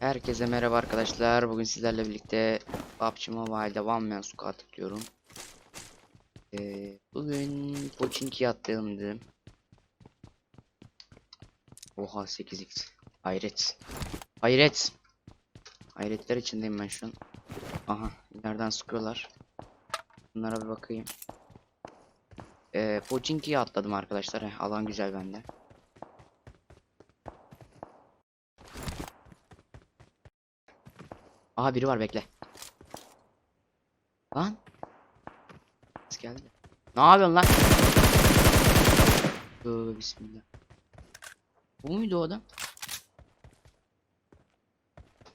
Herkese merhaba arkadaşlar. Bugün sizlerle birlikte PUBG Mobile'da One Man Squad atıyorum. Ee, bugün Pochinki atlayalım. Oha 8x. Hayret. Hayret. Hayretler içindeyim ben şu an. Aha ileriden sıkıyorlar. Bunlara bir bakayım. Ee, Pochinki'ye atladım arkadaşlar. Heh, alan güzel bende. Aha biri var bekle. Lan. Ses geldi. Ne yapıyorsun lan? Tövbe bismillah. Bu muydu o adam?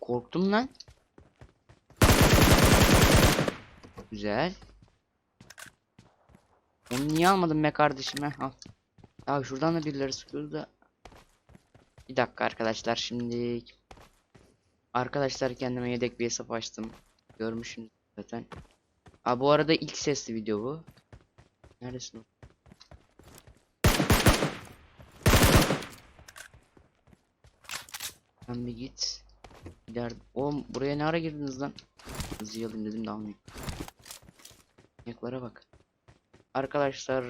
Korktum lan. Güzel. Onu niye almadın be kardeşim he? Al. Ya şuradan da birileri sıkıyordu da. Bir dakika arkadaşlar şimdi Arkadaşlar kendime yedek bir hesap açtım. Görmüşsünüz zaten. Aa bu arada ilk sesli video bu. Neredesin o? Sen bir git. Gider. Oğlum buraya ne ara girdiniz lan? Alayım dedim de almayayım. Yaklara bak. Arkadaşlar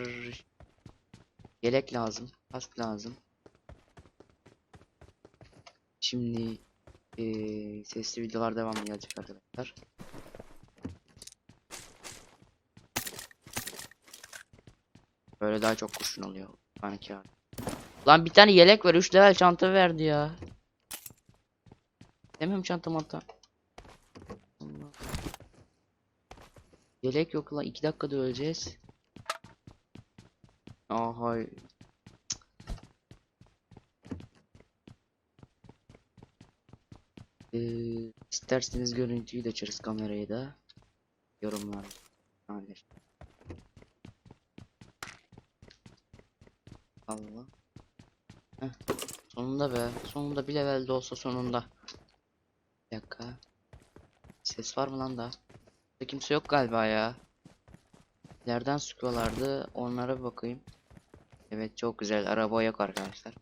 yelek lazım. Kask lazım. Şimdi ee, sesli videolar devam gelecek arkadaşlar. Böyle daha çok kurşun oluyor. Sanki abi. Lan bir tane yelek ver. 3 level çanta verdi ya. Demiyorum çantam hatta. Allah. Yelek yok lan. 2 dakikada öleceğiz. Aha. Ee, isterseniz görüntüyü de açarız kamerayı da. Yorumlar. Hayır. Allah. Heh, sonunda be. Sonunda bir level de olsa sonunda. Bir dakika. Ses var mı lan da? Burada kimse yok galiba ya. Nereden sıkıyorlardı? Onlara bakayım. Evet çok güzel. Araba yok arkadaşlar.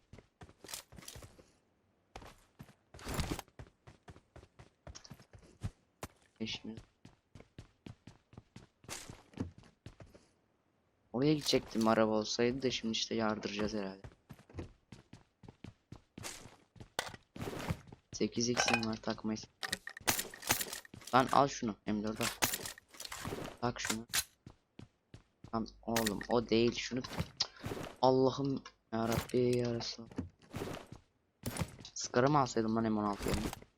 Eşimiz. Oraya gidecektim araba olsaydı da şimdi işte yardıracağız herhalde. 8x'im var takmayız. Lan al şunu M4 al. Tak şunu. Lan oğlum o değil şunu. Allah'ım yarabbi ya Resulallah. Skara mı alsaydım lan M16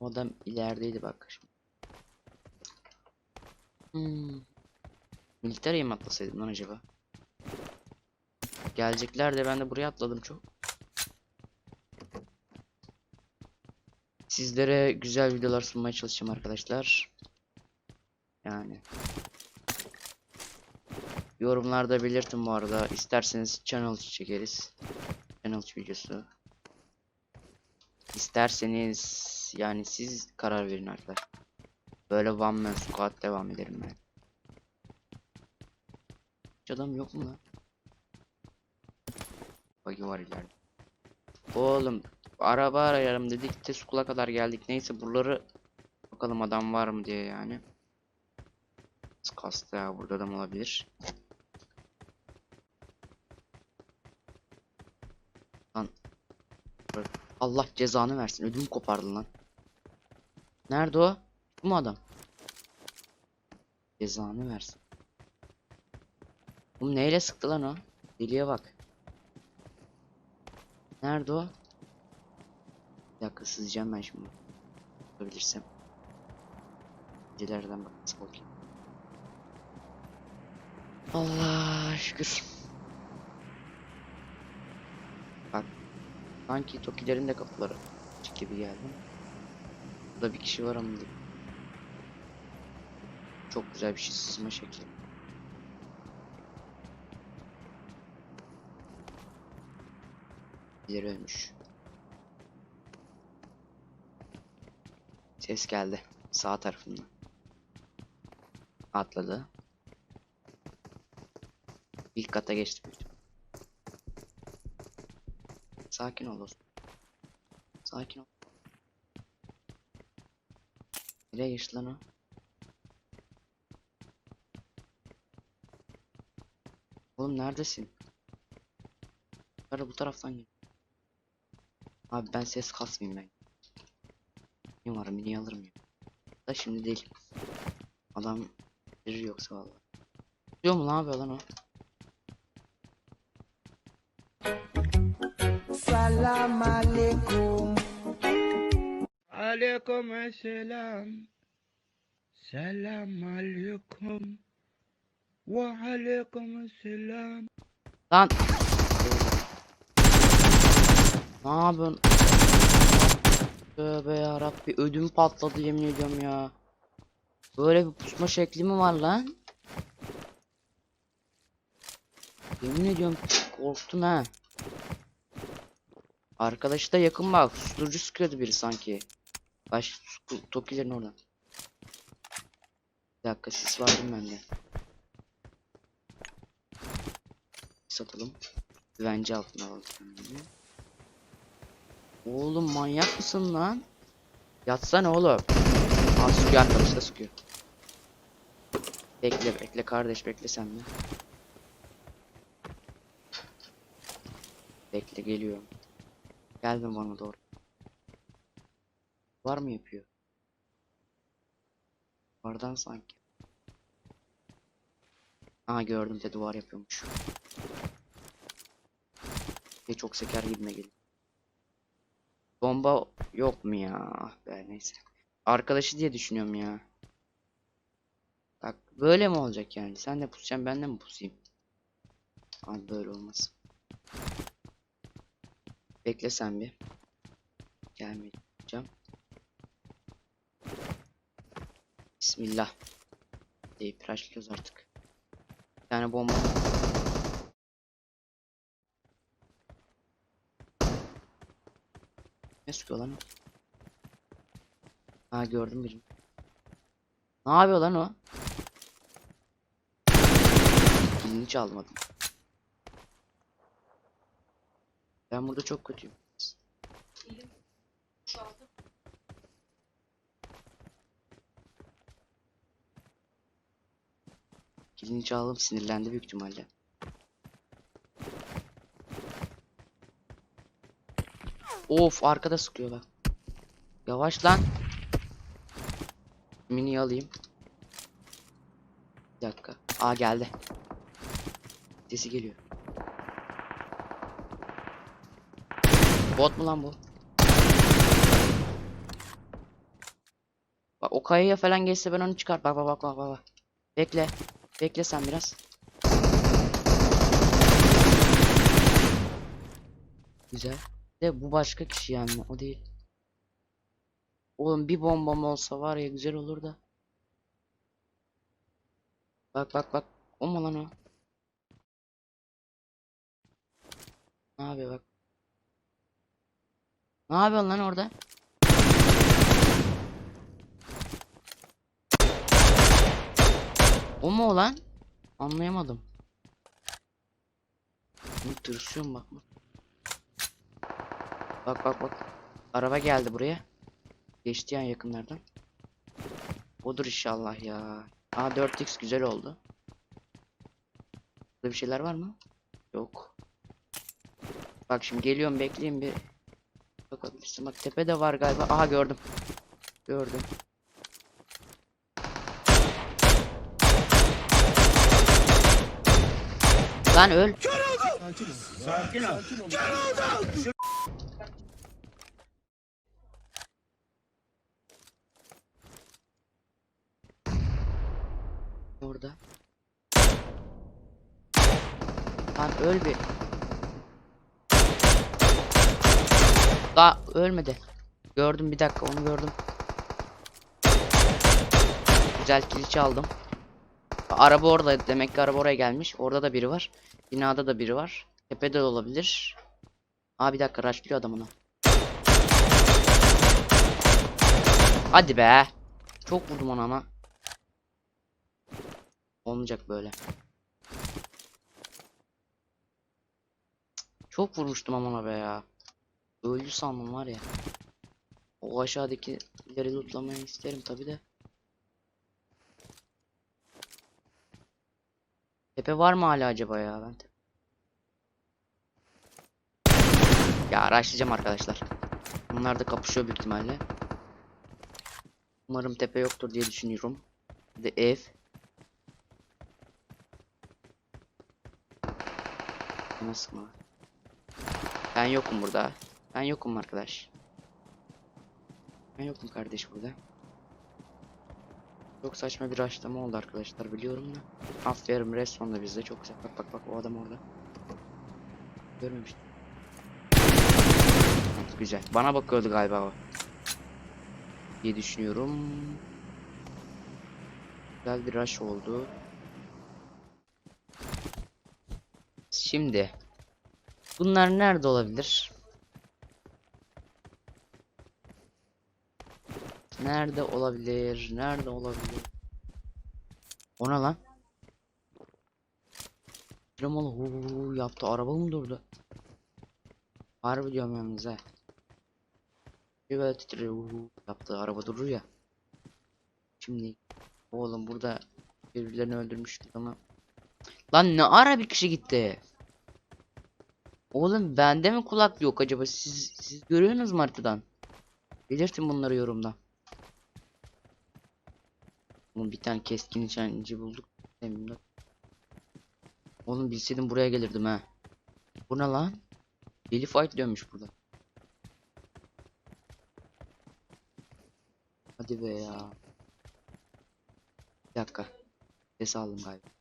O adam ilerideydi bak. Hmm. Atlasaydım lan acaba? Gelecekler de ben de buraya atladım çok. Sizlere güzel videolar sunmaya çalışacağım arkadaşlar. Yani. Yorumlarda belirtin bu arada. İsterseniz channel çekeriz. Channel videosu. İsterseniz yani siz karar verin arkadaşlar. Böyle one man squad devam ederim ben. Hiç adam yok mu lan? Bagi var ileride. Oğlum araba arayalım dedik de kadar geldik. Neyse buraları bakalım adam var mı diye yani. Kastı ya burada adam olabilir. Allah cezanı versin. Ödüm kopardı lan. Nerede o? Bu mu adam? Cezanı versin. Oğlum neyle sıktı lan o? Deliye bak. Nerede o? Bir dakika sızacağım ben şimdi. Yapabilirsem. Gecelerden bak bakayım. Allah şükür. Bak. Sanki Tokilerin de kapıları açık gibi geldi. Burada bir kişi var ama. Çok güzel bir şey sızma şekli. Biri ölmüş. Ses geldi. Sağ tarafından. Atladı. İlk kata geçti. sakin ol dostum. Sakin ol. Nereye geçti lan o? Oğlum neredesin? Yukarı bu taraftan gel. Abi ben ses kasmayayım ben. Ne var mini alırım ya. Da şimdi değil. Adam verir yoksa vallahi. Diyor mu ne yapıyor lan o? Salam alaikum. Aleyküm selam. Selam aleyküm. Ve aleyküm selam. Lan. Ne yapıyorsun? Tövbe yarabbi ödüm patladı yemin ediyorum ya. Böyle bir pusma şekli mi var lan? Yemin ediyorum korktun ha. Arkadaşı da yakın bak. Susturucu sıkıyordu biri sanki. Baş Tokilerin oradan. Bir dakika sis vardım bende. Satalım. Güvence altına alalım kendini. Oğlum manyak mısın lan? Yatsana oğlum. Aa sıkıyor arkadaş da sıkıyor. Bekle bekle kardeş bekle sen de. Bekle geliyorum. Gelme bana doğru. Var mı yapıyor? Vardan sanki. Aa gördüm de duvar yapıyormuş. Ve çok seker gibime geliyor. Bomba yok mu ya? Ah be neyse. Arkadaşı diye düşünüyorum ya. Bak böyle mi olacak yani? Sen de pusacaksın ben de mi pusayım? Abi böyle olmaz. Bekle sen bir. Gelmeyeceğim. Bismillah. Deyip rushlıyoruz artık. Bir tane bomba. Ne sıkıyor lan? Ha gördüm birini. Ne yapıyor lan o? Kilini çalmadım. Ben burada çok kötüyüm. Kilini çaldım sinirlendi büyük ihtimalle. Of arkada sıkıyor bak. Yavaş lan. Mini alayım. Bir dakika. Aa geldi. Sesi geliyor. Bot mu lan bu? Bak o kayaya falan geçse ben onu çıkar. Bak bak bak bak. bak. Bekle. Bekle sen biraz. Güzel. De bu başka kişi yani o değil. Oğlum bir bombam olsa var ya güzel olur da. Bak bak bak. O mu lan o? Ne yapıyor bak. Ne yapıyorsun lan orada? O mu o lan? Anlayamadım. Ne tırsıyorum bakma. Bak bak bak. Araba geldi buraya. Geçti yani yakınlardan. Odur inşallah ya. Aa 4x güzel oldu. Burada bir şeyler var mı? Yok. Bak şimdi geliyorum bekleyin bir. Bakabilirsin bak tepede var galiba. Aha gördüm. Gördüm. Lan öl. Orada. Lan öl bir. Daha ölmedi. Gördüm bir dakika onu gördüm. Güzel kiliç aldım. Araba orada demek ki araba oraya gelmiş. Orada da biri var. Binada da biri var. Tepede de olabilir. Aa bir dakika rushlıyor adam. Hadi be. Çok vurdum ona ama. Olmayacak böyle. Çok vurmuştum ama be ya. Öldü sandım var ya. O aşağıdakileri lootlamayı isterim tabi de. Tepe var mı hala acaba ya ben Ya araştıracağım arkadaşlar. Bunlar da kapışıyor büyük ihtimalle. Umarım tepe yoktur diye düşünüyorum. Bir de ev. Nasıl mı? Ben yokum burada. Ben yokum arkadaş. Ben yokum kardeş burada. Çok saçma bir açlama oldu arkadaşlar biliyorum da. Aferin respawn da bizde çok güzel. Bak bak bak o adam orada. Görmemiştim. Güzel. Bana bakıyordu galiba o. diye düşünüyorum. Güzel bir rush oldu. Şimdi bunlar nerede olabilir? Nerede olabilir? Nerede olabilir? O ne lan? Dramalı huu yaptı. Araba mı durdu? Harbi diyorum yalnız ha. Bir böyle titriyor yaptı. Araba durur ya. Şimdi oğlum burada birbirlerini öldürmüş ama Lan ne ara bir kişi gitti? Oğlum bende mi kulak yok acaba? Siz siz görüyorsunuz mu haritadan? Belirtin bunları yorumda. Oğlum bir tane keskin nişancı bulduk. Elimde. Oğlum bilseydim buraya gelirdim ha. Bu ne lan? Deli fight dönmüş burada. Hadi be ya. Bir dakika. Ses aldım galiba.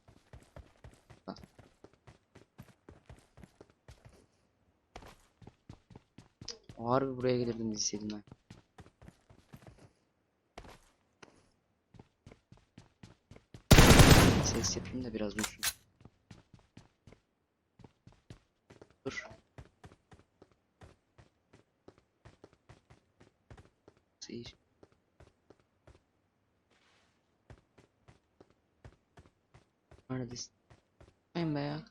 Harbi buraya gelirdim bilseydim ben. Ses yapayım da biraz duysun. Dur. Seyir. Neredesin? Aynen be ya.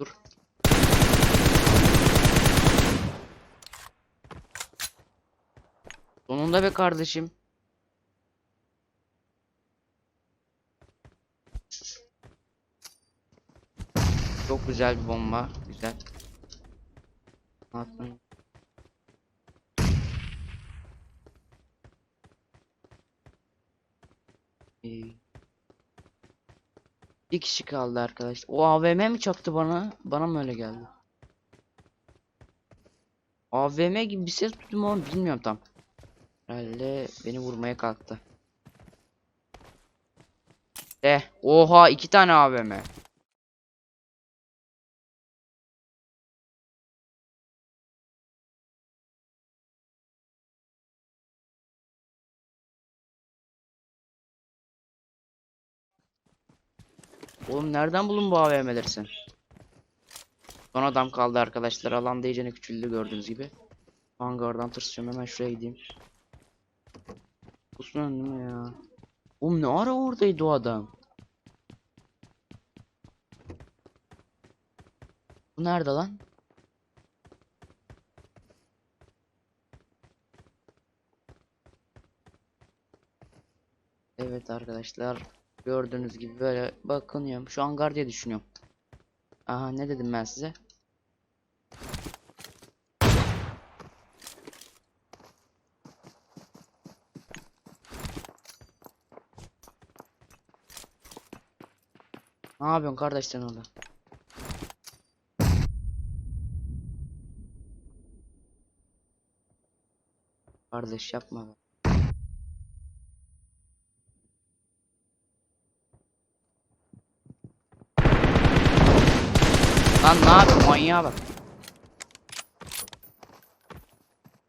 Dur. Sonunda be kardeşim. Çok güzel bir bomba. Güzel. Attım. Bir kişi kaldı arkadaş. O AVM mi çaktı bana? Bana mı öyle geldi? AVM gibi bir ses duydum ama bilmiyorum tam. Herhalde beni vurmaya kalktı. Eh, oha iki tane AVM. Oğlum nereden buldun bu AVM'leri sen? Son adam kaldı arkadaşlar. Alanda iyicene küçüldü gördüğünüz gibi. Hangardan tırsıyorum hemen şuraya gideyim. Kusman değil ya? Oğlum ne ara oradaydı o adam? Bu nerede lan? Evet arkadaşlar gördüğünüz gibi böyle bakınıyorum. Şu hangar diye düşünüyorum. Aha ne dedim ben size? Ne yapıyorsun kardeş sen orada? Kardeş yapma be. Lan ne yapıyorsun manyağa bak.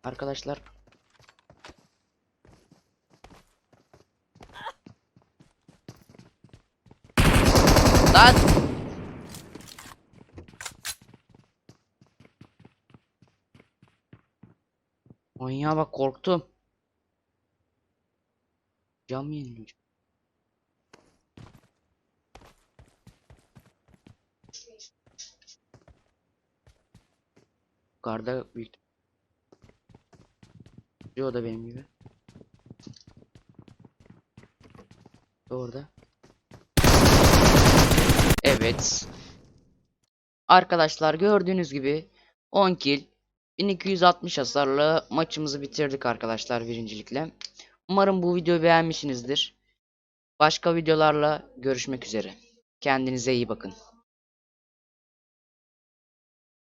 Arkadaşlar Lan Manyağa bak korktum. Cam yeniliyor. Yukarıda büyük. O da benim gibi. Orada. Evet. Arkadaşlar gördüğünüz gibi 10 kill 1260 hasarlı maçımızı bitirdik arkadaşlar birincilikle. Umarım bu videoyu beğenmişsinizdir. Başka videolarla görüşmek üzere. Kendinize iyi bakın.